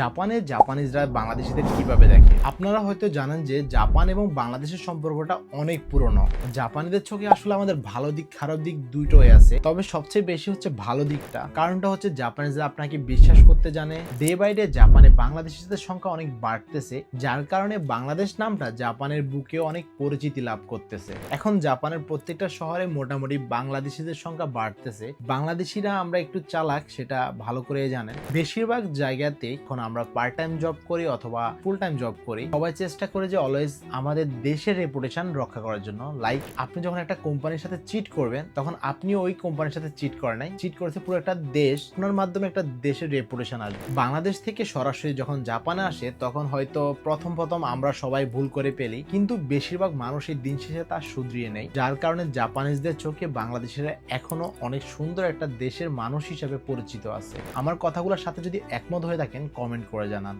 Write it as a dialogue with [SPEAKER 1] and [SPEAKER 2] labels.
[SPEAKER 1] জাপানে জাপানিজরা বাংলাদেশিদের কীভাবে দেখে? আপনারা হয়তো জানেন যে জাপান এবং বাংলাদেশের সম্পর্কটা অনেক পুরনো। জাপানিদের চোখে আসলে আমাদের ভালো দিক, খারাপ দিক দুইটোই আছে। তবে সবচেয়ে বেশি হচ্ছে ভালো দিকটা। কারণটা হচ্ছে জাপানিজরা আপনাকে বিশ্বাস করতে জানে। ডে বাই ডে জাপানে বাংলাদেশিদের সংখ্যা অনেক বাড়তেছে, যার কারণে বাংলাদেশ নামটা জাপানের বুকে অনেক পরিচিতি লাভ করতেছে। এখন জাপানের প্রত্যেকটা শহরে মোটামুটি বাংলাদেশিদের সংখ্যা বাড়তেছে। বাংলাদেশিরা আমরা একটু চালাক, সেটা ভালো করে জানেন। বেশিরভাগ জায়গাতে এখন আমরা পার্ট টাইম জব করি অথবা ফুল টাইম জব করি, সবাই চেষ্টা করে যে অলওয়েজ আমাদের দেশের রেপুটেশন রক্ষা করার জন্য। লাইক আপনি যখন একটা কোম্পানির সাথে চিট করবেন, তখন আপনি ওই কোম্পানির সাথে চিট করে নাই। চিট করেছে পুরো একটা দেশ আপনার মাধ্যমে একটা দেশের রেপুটেশন আসবে। বাংলাদেশ থেকে সরাসরি যখন জাপানে আসে, তখন হয়তো প্রথম প্রথম আমরা সবাই ভুল করে পেলি কিন্তু বেশিরভাগ মানুষই দিন শেষে তা শুধরিয়ে নেই যার কারণে জাপানিজদের চোখে বাংলাদেশিরা এখনও অনেক সুন্দর একটা দেশের মানুষ হিসেবে পরিচিত আছে। আমার কথাগুলোর সাথে যদি একমত হয়ে থাকেন কমেন্ট করে জানান।